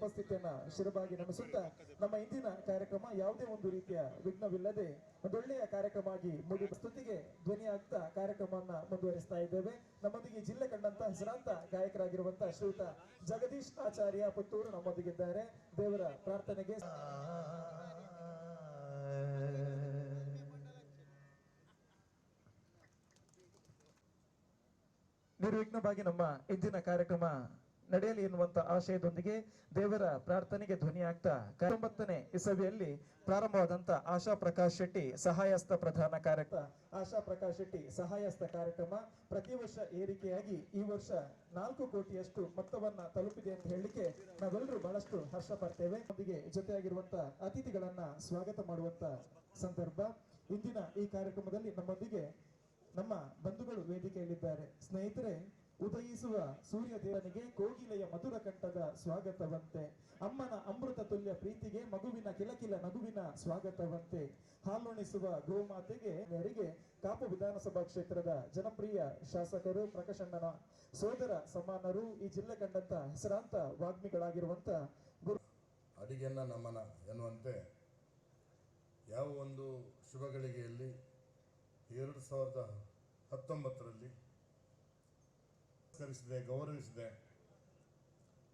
ಉಪಸ್ಥಿತಿಯನ್ನ ಶಿರಬಾಗಿ ನಮಿಸುತ್ತಾ ನಮ್ಮ ಇಂದಿನ ಕಾರ್ಯಕ್ರಮ ಯಾವುದೇ ಒಂದು ರೀತಿಯ ವಿಘ್ನವಿಲ್ಲದೆ ಒಂದೊಳ್ಳೆಯ ಕಾರ್ಯಕ್ರಮ ಆಗಿ ಮುಗಿ ಸ್ತುತಿಗೆ ಧ್ವನಿ ಆಗ್ತಾ ಕಾರ್ಯಕ್ರಮವನ್ನ ಮುಂದುವರಿಸ್ತಾ ಇದ್ದೇವೆ. ನಮ್ಮೊಂದಿಗೆ ಜಿಲ್ಲೆ ಕಂಡಂತ ಹೆಸರಾಂತ ಗಾಯಕರಾಗಿರುವಂತಹ ಶ್ರೀಯುತ ಜಗದೀಶ್ ಆಚಾರ್ಯ ಪುತ್ತೂರು ನಮ್ಮೊಂದಿಗಿದ್ದಾರೆ. ದೇವರ ಪ್ರಾರ್ಥನೆಗೆ ನಿರ್ವಿಘ್ನವಾಗಿ ನಮ್ಮ ಇಂದಿನ ಕಾರ್ಯಕ್ರಮ ನಡೆಯಲಿ ಎನ್ನುವಂತಹ ಆಶಯದೊಂದಿಗೆ ದೇವರ ಪ್ರಾರ್ಥನೆಗೆ ಧ್ವನಿಯಾಗ್ತಾ ಒಂಬತ್ತನೇ ಇಸವಿಯಲ್ಲಿ ಪ್ರಾರಂಭವಾದಂತ ಆಶಾ ಪ್ರಕಾಶ್ ಶೆಟ್ಟಿ ಸಹಾಯಸ್ತ ಪ್ರಧಾನ ಕಾರ್ಯಕ್ರಮ. ಆಶಾ ಪ್ರಕಾಶ್ ಶೆಟ್ಟಿ ಸಹಾಯಸ್ತ ಕಾರ್ಯಕ್ರಮ ಪ್ರತಿ ವರ್ಷ ಏರಿಕೆಯಾಗಿ ಈ ವರ್ಷ ನಾಲ್ಕು ಕೋಟಿಯಷ್ಟು ಮೊತ್ತವನ್ನ ತಲುಪಿದೆ ಅಂತ ಹೇಳಲಿಕ್ಕೆ ನಾವೆಲ್ಲರೂ ಬಹಳಷ್ಟು ಹರ್ಷ ಪಡ್ತೇವೆ. ನಮ್ಮೊಂದಿಗೆ ಜೊತೆಯಾಗಿರುವಂತ ಅತಿಥಿಗಳನ್ನ ಸ್ವಾಗತ ಮಾಡುವಂತ ಸಂದರ್ಭ. ಇಂದಿನ ಈ ಕಾರ್ಯಕ್ರಮದಲ್ಲಿ ನಮ್ಮೊಂದಿಗೆ ನಮ್ಮ ಬಂಧುಗಳು ವೇದಿಕೆಯಲ್ಲಿದ್ದಾರೆ. ಸ್ನೇಹಿತರೆ ಉದಯಿಸುವ ಸೂರ್ಯ ದೇವನಿಗೆ ಕೋಗಿಲೆಯ ಮಧುರ ಕಂಠದ ಸ್ವಾಗತವಂತೆ, ಅಮ್ಮನ ಅಮೃತ ತುಲ್ಯ ಪ್ರೀತಿಗೆ ಮಗುವಿನ ಕಿಲಕಿಲ ನಗುವಿನ ಸ್ವಾಗತವಂತೆ, ಹಾಲುಣಿಸುವ ಗೋಮಾತೆಗೆ ಕಾಪು ವಿಧಾನಸಭಾ ಕ್ಷೇತ್ರದ ಜನಪ್ರಿಯ ಶಾಸಕರು ಪ್ರಕಾಶಣ್ಣನ ಸೋದರ ಸಮಾನರು ಈ ಜಿಲ್ಲೆ ಕಂಡಂತ ಹೆಸರಾಂತ ವಾಗ್ಮಿಗಳಾಗಿರುವಂತ ಗುರು ಅಡಿಗೆಯನ್ನ ನಮನ ಎನ್ನುವಂತೆ ಯಾವ ಒಂದು ಶುಭಗಳಿಗೆಯಲ್ಲಿ ಎರಡು ಸಾವಿರದ ಹತ್ತೊಂಬತ್ತರಲ್ಲಿ ಸಂಸ್ಕರಿಸಿದೆ ಗೌರವಿಸಿದೆ.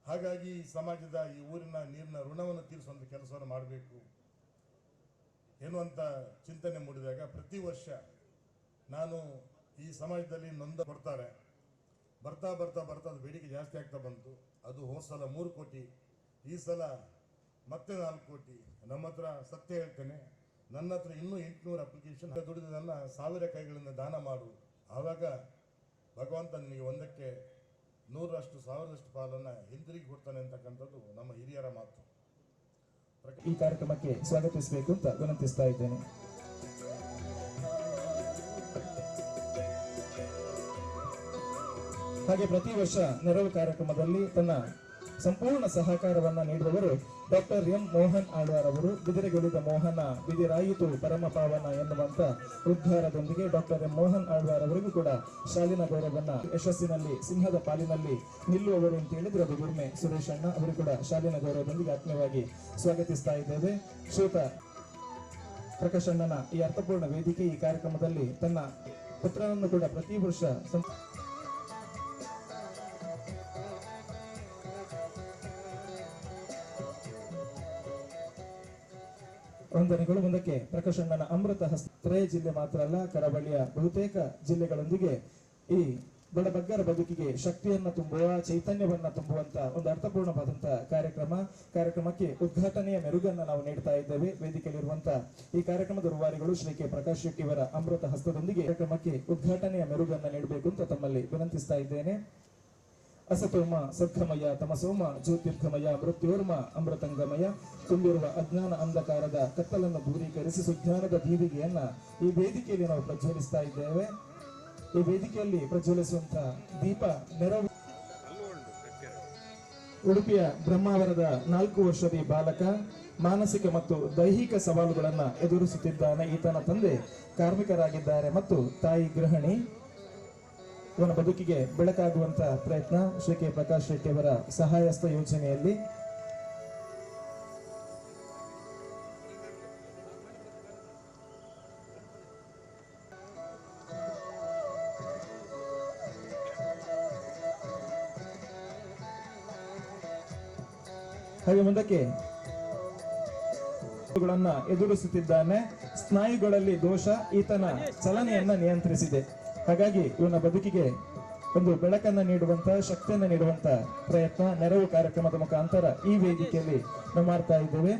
ಹಾಗಾಗಿ ಸಮಾಜದ ಈ ಊರಿನ ನೀರಿನ ಋಣವನ್ನು ತೀರಿಸುವಂಥ ಕೆಲಸವನ್ನು ಮಾಡಬೇಕು ಎನ್ನುವಂಥ ಚಿಂತನೆ ಮೂಡಿದಾಗ ಪ್ರತಿ ವರ್ಷ ನಾನು ಈ ಸಮಾಜದಲ್ಲಿ ನೊಂದ ಬರ್ತಾರೆ. ಬರ್ತಾ ಬರ್ತಾ ಬರ್ತಾ ಅದು ಬೇಡಿಕೆ ಜಾಸ್ತಿ ಆಗ್ತಾ ಬಂತು. ಅದು ಹೋದ ಸಲ ಮೂರು ಕೋಟಿ, ಈ ಸಲ ಮತ್ತೆ ನಾಲ್ಕು ಕೋಟಿ. ನಮ್ಮ ಹತ್ರ ಸತ್ಯ ಹೇಳ್ತೇನೆ, ನನ್ನ ಹತ್ರ ಇನ್ನೂ ಎಂಟುನೂರು ಅಪ್ಲಿಕೇಶನ್ ದುಡಿದದನ್ನ ಸಾವಿರ ಕೈಗಳಿಂದ ದಾನ ಮಾಡು. ಆವಾಗ ಭಗವಂತ ನಿನಗೆ ಒಂದಕ್ಕೆ ನೂರರಷ್ಟು ಸಾವಿರದಷ್ಟು ಪಾಲನ್ನು ಹಿಂದಿರುಗಿ ಕೊಡ್ತಾನೆ ಅಂತಕ್ಕಂಥದ್ದು ನಮ್ಮ ಹಿರಿಯರ ಮಾತು. ಈ ಕಾರ್ಯಕ್ರಮಕ್ಕೆ ಸ್ವಾಗತಿಸಬೇಕು ಅಂತ ವಿನಂತಿಸ್ತಾ ಇದ್ದೇನೆ. ಹಾಗೆ ಪ್ರತಿ ವರ್ಷ ನೆರವು ಕಾರ್ಯಕ್ರಮದಲ್ಲಿ ತನ್ನ ಸಂಪೂರ್ಣ ಸಹಕಾರವನ್ನು ನೀಡುವವರು ಡಾಕ್ಟರ್ ಎಂ ಮೋಹನ್ ಆಳ್ವಾರ್ ಅವರು ಬಿದಿರೆಗೊಳಿದ ಮೋಹನ, ಬಿದಿರಾಯಿತು ಪರಮ ಪಾವನ ಎನ್ನುವಂತ ಉದ್ಧಾರದೊಂದಿಗೆ ಡಾಕ್ಟರ್ ಎಂ ಮೋಹನ್ ಆಳ್ವಾರ್ ಅವರಿಗೂ ಕೂಡ ಶಾಲಿನ ಗೌರವನ್ನ ಯಶಸ್ಸಿನಲ್ಲಿ, ಸಿಂಹದ ಪಾಲಿನಲ್ಲಿ ನಿಲ್ಲುವವರು ಅಂತ ಹೇಳಿದ್ರೆ ಅದು ಗುರ್ಮೆ ಸುರೇಶ್ ಅಣ್ಣ ಅವರು ಕೂಡ ಶಾಲಿನ ಗೌರವದೊಂದಿಗೆ ಆತ್ಮೀಯವಾಗಿ ಸ್ವಾಗತಿಸ್ತಾ ಇದ್ದೇವೆ. ಶ್ರೋತ ಪ್ರಕಾಶ್ ಅಣ್ಣನ ಈ ಅರ್ಥಪೂರ್ಣ ವೇದಿಕೆ ಈ ಕಾರ್ಯಕ್ರಮದಲ್ಲಿ ತನ್ನ ಪುತ್ರನನ್ನು ಕೂಡ ಪ್ರತಿ ವರ್ಷ ವಂದನೆಗಳು ಮುಂದಕ್ಕೆ ಪ್ರಕಾಶಣ್ಣನ ಅಮೃತ ಜಿಲ್ಲೆ ಮಾತ್ರ ಅಲ್ಲ, ಕರಾವಳಿಯ ಬಹುತೇಕ ಜಿಲ್ಲೆಗಳೊಂದಿಗೆ ಈ ಬಡಬಗ್ಗರ ಬದುಕಿಗೆ ಶಕ್ತಿಯನ್ನ ತುಂಬುವ, ಚೈತನ್ಯವನ್ನ ತುಂಬುವಂತ ಒಂದು ಅರ್ಥಪೂರ್ಣವಾದಂತ ಕಾರ್ಯಕ್ರಮ. ಕಾರ್ಯಕ್ರಮಕ್ಕೆ ಉದ್ಘಾಟನೆಯ ಮೆರುಗನ್ನ ನಾವು ನೀಡ್ತಾ ಇದ್ದೇವೆ. ವೇದಿಕೆಯಲ್ಲಿರುವಂತಹ ಈ ಕಾರ್ಯಕ್ರಮದ ರೂವಾರಿಗಳು ಶ್ರೀ ಕೆ ಪ್ರಕಾಶ್ ಶೆಟ್ಟಿ ಅವರ ಅಮೃತ ಹಸ್ತದೊಂದಿಗೆ ಕಾರ್ಯಕ್ರಮಕ್ಕೆ ಉದ್ಘಾಟನೆಯ ಮೆರುಗನ್ನ ನೀಡಬೇಕು ಅಂತ ತಮ್ಮಲ್ಲಿ ವಿನಂತಿಸ್ತಾ ಇದ್ದೇನೆ. ಅಸತೋಮ ಸದ್ಗಮಯ ತಮಸೋಮ ಜ್ಯೋತಿರ್ಗಮಯ ಮೃತ್ಯೋರ್ಮ, ಅಮೃತಂಗಮಯ, ತುಂಬಿರುವ ಅಜ್ಞಾನ ಅಂಧಕಾರದ ಕತ್ತಲನ್ನು ದೂರೀಕರಿಸಿ ಸುಜ್ಞಾನದ ದೀವಿಗೆಯನ್ನ ಈ ವೇದಿಕೆಯಲ್ಲಿ ನಾವು ಪ್ರಜ್ವಲಿಸ್ತಾ ಇದ್ದೇವೆ. ಈ ವೇದಿಕೆಯಲ್ಲಿ ಪ್ರಜ್ವಲಿಸುವಂತ ದೀಪ ನೆರವು ಉಡುಪಿಯ ಬ್ರಹ್ಮಾವರದ ನಾಲ್ಕು ವರ್ಷದ ಬಾಲಕ ಮಾನಸಿಕ ಮತ್ತು ದೈಹಿಕ ಸವಾಲುಗಳನ್ನು ಎದುರಿಸುತ್ತಿದ್ದಾನೆ. ಈತನ ತಂದೆ ಕಾರ್ಮಿಕರಾಗಿದ್ದಾರೆ ಮತ್ತು ತಾಯಿ ಗೃಹಿಣಿ. ಇವನ ಬದುಕಿಗೆ ಬೆಳಕಾಗುವಂತ ಪ್ರಯತ್ನ ಶ್ರೀ ಕೆ ಪ್ರಕಾಶ್ ಶೆಟ್ಟಿ ಅವರ ಸಹಾಯಸ್ತ ಯೋಜನೆಯಲ್ಲಿ. ಹಾಗೆ ಮುಂದಕ್ಕೆ ಎದುರಿಸುತ್ತಿದ್ದಾನೆ. ಸ್ನಾಯುಗಳಲ್ಲಿ ದೋಷ, ಈತನ ಚಲನೆಯನ್ನ ನಿಯಂತ್ರಿಸಿದೆ. ಹಾಗಾಗಿ ಇವನ ಬದುಕಿಗೆ ಒಂದು ಬೆಳಕನ್ನ ನೀಡುವಂತ, ಶಕ್ತಿಯನ್ನ ನೀಡುವಂತ ಪ್ರಯತ್ನ, ನೆರವು ಕಾರ್ಯಕ್ರಮದ ಮುಖಾಂತರ ಈ ವೇದಿಕೆಯಲ್ಲಿ ನಾವು ಮಾಡ್ತಾ ಇದ್ದೇವೆ.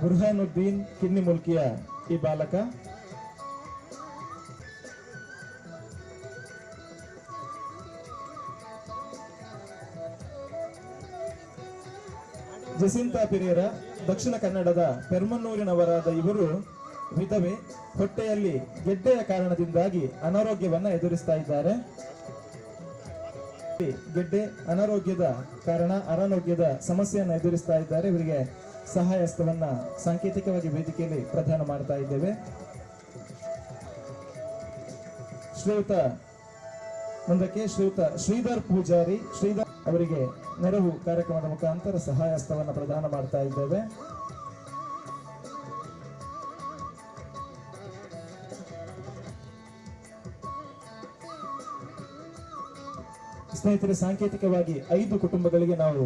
ಬುರ್ಹಾನುದ್ದೀನ್ ಕಿನ್ನಿ ಮುಲ್ಕಿಯ ಈ ಬಾಲಕ. ಜಸಿಂತಾ ಪಿರಿಯರ ದಕ್ಷಿಣ ಕನ್ನಡದ ಪೆರ್ಮನ್ನೂರಿನವರಾದ ಇವರು ವಿಧವೆ. ಹೊಟ್ಟೆಯಲ್ಲಿ ಗೆಡ್ಡೆಯ ಕಾರಣದಿಂದಾಗಿ ಅನಾರೋಗ್ಯವನ್ನ ಎದುರಿಸ್ತಾ ಇದ್ದಾರೆ. ಗೆಡ್ಡೆ ಅನಾರೋಗ್ಯದ ಕಾರಣ ಅನಾರೋಗ್ಯದ ಸಮಸ್ಯೆಯನ್ನು ಎದುರಿಸ್ತಾ ಇದ್ದಾರೆ. ಇವರಿಗೆ ಸಹಾಯಸ್ತವನ್ನ ಸಾಂಕೇತಿಕವಾಗಿ ವೇದಿಕೆಯಲ್ಲಿ ಪ್ರದಾನ ಮಾಡ್ತಾ ಇದ್ದೇವೆ. ಶ್ರೀಯುತ ಮುಂದಕ್ಕೆ ಶ್ರೀಯುತ ಶ್ರೀಧರ್ ಪೂಜಾರಿ. ಶ್ರೀಧರ್ ಅವರಿಗೆ ನೆರವು ಕಾರ್ಯಕ್ರಮದ ಮುಖಾಂತರ ಸಹಾಯ ಹಸ್ತವನ್ನು ಪ್ರದಾನ ಮಾಡ್ತಾ ಇದ್ದೇವೆ. ಸ್ನೇಹಿತರೆ, ಸಾಂಕೇತಿಕವಾಗಿ ಐದು ಕುಟುಂಬಗಳಿಗೆ ನಾವು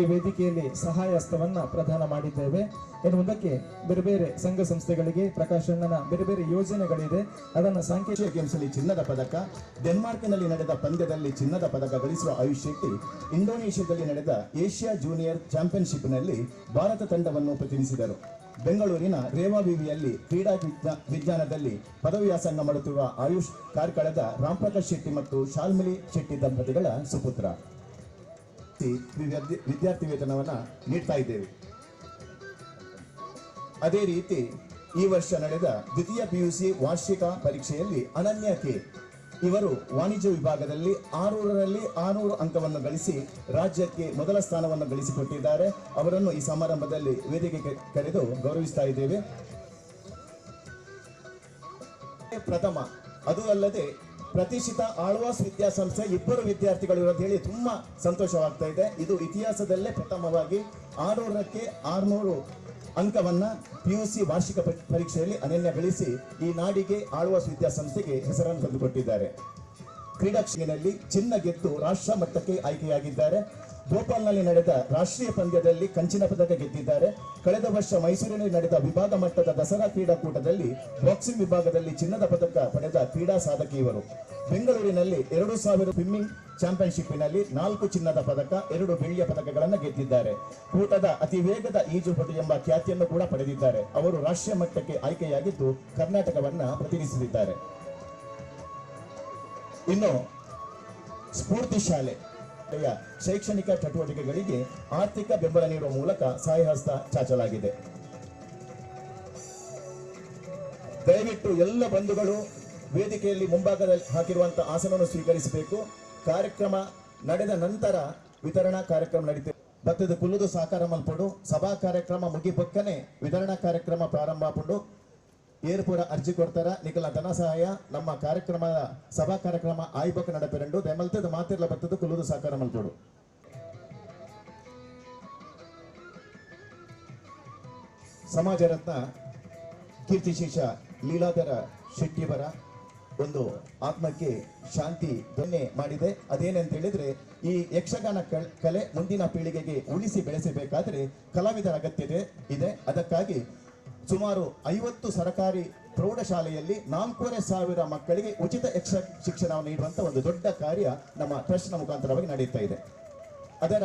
ಈ ವೇದಿಕೆಯಲ್ಲಿ ಸಹಾಯ ಹಸ್ತವನ್ನು ಪ್ರದಾನ ಮಾಡಿದ್ದೇವೆ. ಎನ್ನುವುದಕ್ಕೆ ಬೇರೆ ಬೇರೆ ಸಂಘ ಸಂಸ್ಥೆಗಳಿಗೆ, ಪ್ರಕಾಶ್ ಅಣ್ಣನ ಬೇರೆ ಬೇರೆ ಯೋಜನೆಗಳಿದೆ. ಅದನ್ನು ಸಾಂಕೇತಿಕ ಗೇಮ್ಸಲ್ಲಿ ಚಿನ್ನದ ಪದಕ, ಡೆನ್ಮಾರ್ಕ್ನಲ್ಲಿ ನಡೆದ ಪಂದ್ಯದಲ್ಲಿ ಚಿನ್ನದ ಪದಕ ಗಳಿಸುವ ಆಯುಷ್ ಶೆಟ್ಟಿ, ಇಂಡೋನೇಷ್ಯಾದಲ್ಲಿ ನಡೆದ ಏಷ್ಯಾ ಜೂನಿಯರ್ ಚಾಂಪಿಯನ್ಶಿಪ್ನಲ್ಲಿ ಭಾರತ ತಂಡವನ್ನು ಪ್ರತಿನಿಧಿಸಿದರು. ಬೆಂಗಳೂರಿನ ರೇವಾ ವಿವಿಯಲ್ಲಿ ಕ್ರೀಡಾ ವಿಜ್ಞಾ- ವಿಜ್ಞಾನದಲ್ಲಿ ಪದವಿ ವ್ಯಾಸಂಗ ಮಾಡುತ್ತಿರುವ ಆಯುಷ್ ಕಾರ್ಕಳದ ರಾಮ್ಪ್ರಕಾಶ್ ಶೆಟ್ಟಿ ಮತ್ತು ಶಾಲ್ಮಿಲಿ ಶೆಟ್ಟಿ ದಂಪತಿಗಳ ಸುಪುತ್ರ. ವಿದ್ಯಾರ್ಥಿ- ವೇತನವನ್ನು ವೇತನವನ್ನ ನೀಡ್ತಾ ಇದ್ದೇವೆ. ಅದೇ ರೀತಿ ಈ ವರ್ಷ ನಡೆದ ದ್ವಿತೀಯ ಪಿಯುಸಿ ವಾರ್ಷಿಕ ಪರೀಕ್ಷೆಯಲ್ಲಿ ಅನನ್ಯ ಕೆ. ಇವರು ವಾಣಿಜ್ಯ ವಿಭಾಗದಲ್ಲಿ ಆರೂರರಲ್ಲಿ ಆರುನೂರು ಅಂಕವನ್ನು ಗಳಿಸಿ ರಾಜ್ಯಕ್ಕೆ ಮೊದಲ ಸ್ಥಾನವನ್ನು ಗಳಿಸಿಕೊಟ್ಟಿದ್ದಾರೆ. ಅವರನ್ನು ಈ ಸಮಾರಂಭದಲ್ಲಿ ವೇದಿಕೆಗೆ ಕರೆದು ಗೌರವಿಸ್ತಾ ಇದ್ದೇವೆ. ಪ್ರಥಮ, ಅದು ಅಲ್ಲದೆ ಪ್ರತಿಷ್ಠಿತ ಆಳ್ವಾಸ್ ವಿದ್ಯಾಸಂಸ್ಥೆ ಇಬ್ಬರು ವಿದ್ಯಾರ್ಥಿಗಳು ಇರೋದು ಹೇಳಿ ತುಂಬಾ ಸಂತೋಷವಾಗ್ತಾ ಇದೆ. ಇದು ಇತಿಹಾಸದಲ್ಲೇ ಪ್ರಥಮವಾಗಿ ಆರುನೂರಕ್ಕೆ ಆರುನೂರು ಅಂಕವನ್ನ ಪಿಯುಸಿ ವಾರ್ಷಿಕ ಪರೀ- ಪರೀಕ್ಷೆಯಲ್ಲಿ ಅನನ್ಯ ಗಳಿಸಿ ಈ ನಾಡಿಗೆ ಆಳ್ವಾಸ್ ವಿದ್ಯಾಸಂಸ್ಥೆಗೆ ಹೆಸರನ್ನು ತಂದುಕೊಟ್ಟಿದ್ದಾರೆ. ಕ್ರೀಡಾ ಕ್ಷೇತ್ರದಲ್ಲಿ ಚಿನ್ನ ಗೆದ್ದು ರಾಷ್ಟ್ರ ಮಟ್ಟಕ್ಕೆ ಆಯ್ಕೆಯಾಗಿದ್ದಾರೆ. ಭೋಪಾಲ್ನಲ್ಲಿ ನಡೆದ ರಾಷ್ಟ್ರೀಯ ಪಂದ್ಯದಲ್ಲಿ ಕಂಚಿನ ಪದಕ ಗೆದ್ದಿದ್ದಾರೆ. ಕಳೆದ ವರ್ಷ ಮೈಸೂರಿನಲ್ಲಿ ನಡೆದ ವಿಭಾಗ ಮಟ್ಟದ ದಸರಾ ಕ್ರೀಡಾಕೂಟದಲ್ಲಿ ಬಾಕ್ಸಿಂಗ್ ವಿಭಾಗದಲ್ಲಿ ಚಿನ್ನದ ಪದಕ ಪಡೆದ ಕ್ರೀಡಾ ಸಾಧಕಿ ಇವರು. ಬೆಂಗಳೂರಿನಲ್ಲಿ ಎರಡು ಸಾವಿರ ಸ್ವಿಮ್ಮಿಂಗ್ ಚಾಂಪಿಯನ್ಶಿಪ್ನಲ್ಲಿ ನಾಲ್ಕು ಚಿನ್ನದ ಪದಕ, ಎರಡು ಬೆಳ್ಳಿಯ ಪದಕಗಳನ್ನು ಗೆದ್ದಿದ್ದಾರೆ. ಕೂಟದ ಅತಿ ವೇಗದ ಈಜುಪಟು ಎಂಬ ಖ್ಯಾತಿಯನ್ನು ಕೂಡ ಪಡೆದಿದ್ದಾರೆ. ಅವರು ರಾಷ್ಟ್ರೀಯ ಮಟ್ಟಕ್ಕೆ ಆಯ್ಕೆಯಾಗಿದ್ದು ಕರ್ನಾಟಕವನ್ನ ಪ್ರತಿನಿಧಿಸಿದ್ದಾರೆ. ಇನ್ನು ಸ್ಫೂರ್ತಿ ಶಾಲೆ. ಶೈಕ್ಷಣಿಕ ಚಟುವಟಿಕೆಗಳಿಗೆ ಆರ್ಥಿಕ ಬೆಂಬಲ ನೀಡುವ ಮೂಲಕ ಸಹಾಯಹಸ್ತ ಚಾಚಲಾಗಿದೆ. ದಯವಿಟ್ಟು ಎಲ್ಲ ಬಂಧುಗಳು ವೇದಿಕೆಯಲ್ಲಿ ಮುಂಭಾಗದಲ್ಲಿ ಹಾಕಿರುವಂತಹ ಆಸನವನ್ನು ಸ್ವೀಕರಿಸಬೇಕು. ಕಾರ್ಯಕ್ರಮ ನಡೆದ ನಂತರ ವಿತರಣಾ ಕಾರ್ಯಕ್ರಮ ನಡೀತದೆ ಭತ್ತದ ಕುಲ್ಲುದು ಸಾಕಾರ ಮಲ್ಪಡು, ಸಭಾ ಕಾರ್ಯಕ್ರಮ ಮುಗಿಪಕ್ಕನೆ ವಿತರಣಾ ಕಾರ್ಯಕ್ರಮ ಪ್ರಾರಂಭ ಏರ್ಪುರ ಅರ್ಜಿ ಕೊಡ್ತಾರ. ನಿಖಲ ಧನ ಸಹಾಯ, ನಮ್ಮ ಕಾರ್ಯಕ್ರಮದ ಸಭಾ ಕಾರ್ಯಕ್ರಮ ಆಯ್ಬೇಕು ನಡಪೆರಂಡು. ದಯಮಲ್ತದ ಮಾತಿರ್ಲ ಬರ್ತದ ಕುಲ್ಲುದು ಸಹಕಾರ ಮಲ್ಪಡು ಸಮಾಜ ರತ್ನ ಕೀರ್ತಿಶೇಷ ಲೀಲಾಧರ ಶೆಟ್ಟಿಯವರ ಒಂದು ಆತ್ಮಕ್ಕೆ ಶಾಂತಿ ದೊನ್ನೆ ಮಾಡಿದೆ. ಅದೇನಂತ ಹೇಳಿದ್ರೆ, ಈ ಯಕ್ಷಗಾನ ಕಲೆ ಮುಂದಿನ ಪೀಳಿಗೆಗೆ ಉಳಿಸಿ ಬೆಳೆಸಬೇಕಾದ್ರೆ ಕಲಾವಿದರ ಅಗತ್ಯತೆ ಇದೆ. ಅದಕ್ಕಾಗಿ ಸುಮಾರು ಐವತ್ತು ಸರ್ಕಾರಿ ಪ್ರೌಢಶಾಲೆಯಲ್ಲಿ ನಾಲ್ಕೂವರೆ ಸಾವಿರ ಮಕ್ಕಳಿಗೆ ಉಚಿತ ಯಕ್ಷ ಶಿಕ್ಷಣವನ್ನು ನೀಡುವಂತ ಒಂದು ದೊಡ್ಡ ಕಾರ್ಯ ನಮ್ಮ ಟ್ರಸ್ಟ್ನ ಮುಖಾಂತರವಾಗಿ ನಡೆಯುತ್ತಾ ಇದೆ. ಅದರ